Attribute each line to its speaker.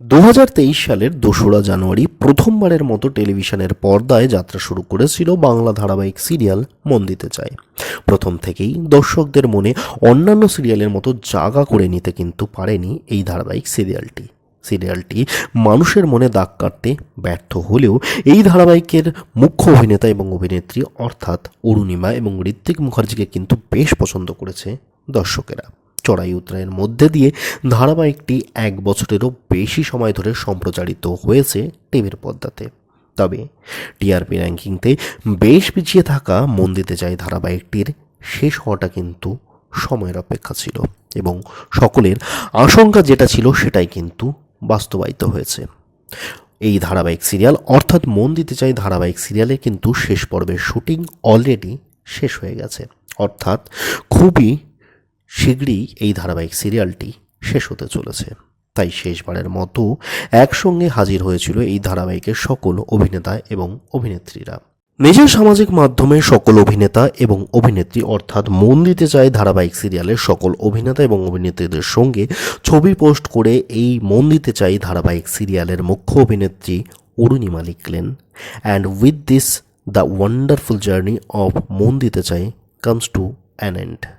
Speaker 1: দু হাজার তেইশ সালের দোসরা জানুয়ারি প্রথমবারের মতো টেলিভিশনের পর্দায় যাত্রা শুরু করেছিল বাংলা ধারাবাহিক সিরিয়াল মন দিতে চায়। প্রথম থেকেই দর্শকদের মনে অন্যান্য সিরিয়ালের মতো জায়গা করে নিতে কিন্তু পারেনি এই ধারাবাহিক সিরিয়ালটি। সিরিয়ালটি মানুষের মনে দাগ কাটতে ব্যর্থ হলেও এই ধারাবাহিকের মুখ্য অভিনেতা এবং অভিনেত্রী অর্থাৎ অরুণিমা এবং ঋত্বিক মুখার্জিকে কিন্তু বেশ পছন্দ করেছে দর্শকেরা। চড়াই উত্তরায়ের মধ্যে দিয়ে ধারাবাহিকটি এক বছরেরও বেশি সময় ধরে সম্প্রচারিত হয়েছে টিভির পর্দাতে। তবে টিআরপি র্যাঙ্কিংতে বেশ পিছিয়ে থাকা মন দিতে চাই ধারাবাহিকটির শেষ হওয়াটা কিন্তু সময়ের অপেক্ষা ছিল এবং সকলের আশঙ্কা যেটা ছিল সেটাই কিন্তু বাস্তবায়িত হয়েছে। এই ধারাবাহিক সিরিয়াল অর্থাৎ মন দিতে চাই ধারাবাহিক সিরিয়ালে কিন্তু শেষ পর্বের শুটিং অলরেডি শেষ হয়ে গেছে। অর্থাৎ খুবই শীঘ্রই এই ধারাবাহিক সিরিয়ালটি শেষ হতে চলেছে। তাই শেষবারের মতো একসঙ্গে হাজির হয়েছিল এই ধারাবাহিকের সকল অভিনেতা এবং অভিনেত্রীরা। নিজের সামাজিক মাধ্যমে সকল অভিনেতা এবং অভিনেত্রী অর্থাৎ মন দিতে চায় ধারাবাহিক সিরিয়ালের সকল অভিনেতা এবং অভিনেত্রীদের সঙ্গে ছবি পোস্ট করে এই মন দিতে চাই ধারাবাহিক সিরিয়ালের মুখ্য অভিনেত্রী অরুণিমা লিখলেন and with this the wonderful journey of মন দিতে চাই কামস টু অ্যান এন্ড